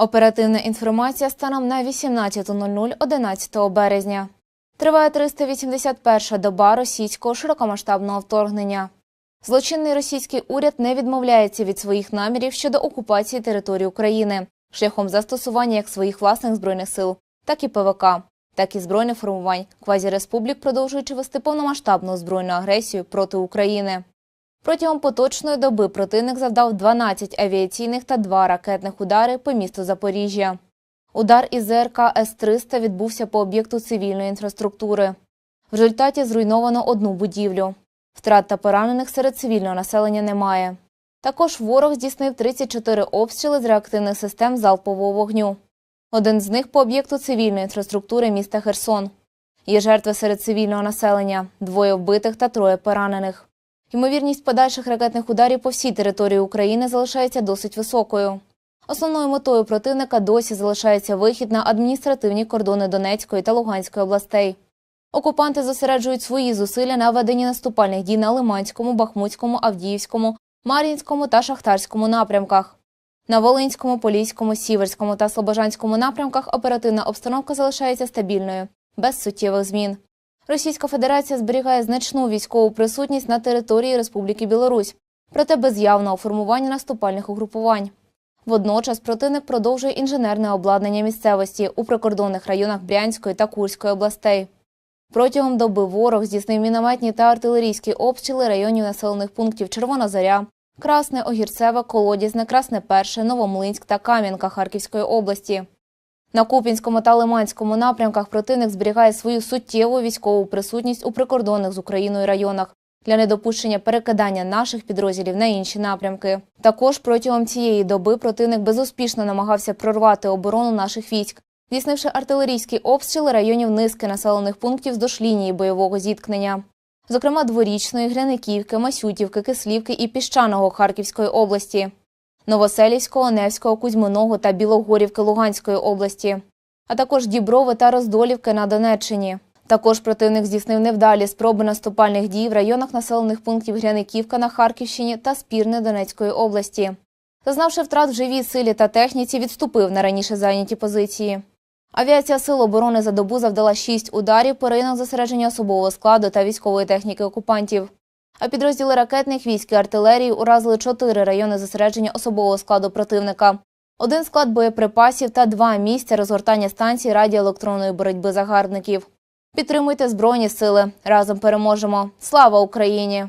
Оперативна інформація станом на 18.00 11 березня. Триває 381-ша доба російського широкомасштабного вторгнення. Злочинний російський уряд не відмовляється від своїх намірів щодо окупації території України шляхом застосування як своїх власних збройних сил, так і ПВК, так і збройних формувань квазіреспублік, продовжуючи вести повномасштабну збройну агресію проти України. Протягом поточної доби противник завдав 12 авіаційних та 2 ракетних удари по місту Запоріжжя. Удар із ЗРК С-300 відбувся по об'єкту цивільної інфраструктури. В результаті зруйновано одну будівлю. Втрат та поранених серед цивільного населення немає. Також ворог здійснив 34 обстріли з реактивних систем залпового вогню. Один з них по об'єкту цивільної інфраструктури міста Херсон. Є жертви серед цивільного населення, двоє вбитих та троє поранених. Ймовірність подальших ракетних ударів по всій території України залишається досить високою. Основною метою противника досі залишається вихід на адміністративні кордони Донецької та Луганської областей. Окупанти зосереджують свої зусилля на веденні наступальних дій на Лиманському, Бахмутському, Авдіївському, Мар'їнському та Шахтарському напрямках. На Волинському, Поліському, Сіверському та Слобожанському напрямках оперативна обстановка залишається стабільною, без суттєвих змін. Російська Федерація зберігає значну військову присутність на території Республіки Білорусь, проте без явного формування наступальних угрупувань. Водночас противник продовжує інженерне обладнання місцевості у прикордонних районах Брянської та Курської областей. Протягом доби ворог здійснив мінометні та артилерійські обстріли районів населених пунктів Червона Заря, Красне, Огірцеве, Колодязне, Красне Перше, Новомлинськ та Кам'янка Харківської області. На Купінському та Лиманському напрямках противник зберігає свою суттєву військову присутність у прикордонних з Україною районах для недопущення перекидання наших підрозділів на інші напрямки. Також протягом цієї доби противник безуспішно намагався прорвати оборону наших військ, здійснивши артилерійські обстріли районів низки населених пунктів вздовж лінії бойового зіткнення. Зокрема, Дворічної, Гряниківки, Масютівки, Кислівки і Піщаного Харківської області. Новоселівського, Невського, Кузьминого та Білогорівки Луганської області, а також Діброви та Роздолівки на Донеччині. Також противник здійснив невдалі спроби наступальних дій в районах населених пунктів Гряниківка на Харківщині та Спірне Донецької області. Зазнавши втрат в живій силі та техніці, відступив на раніше зайняті позиції. Авіація Сил оборони за добу завдала шість ударів по районах зосередження особового складу та військової техніки окупантів. А підрозділи ракетних військ і артилерії уразили чотири райони зосередження особового складу противника, один склад боєприпасів та два місця розгортання станцій радіоелектронної боротьби загарбників. Підтримуйте Збройні сили. Разом переможемо. Слава Україні!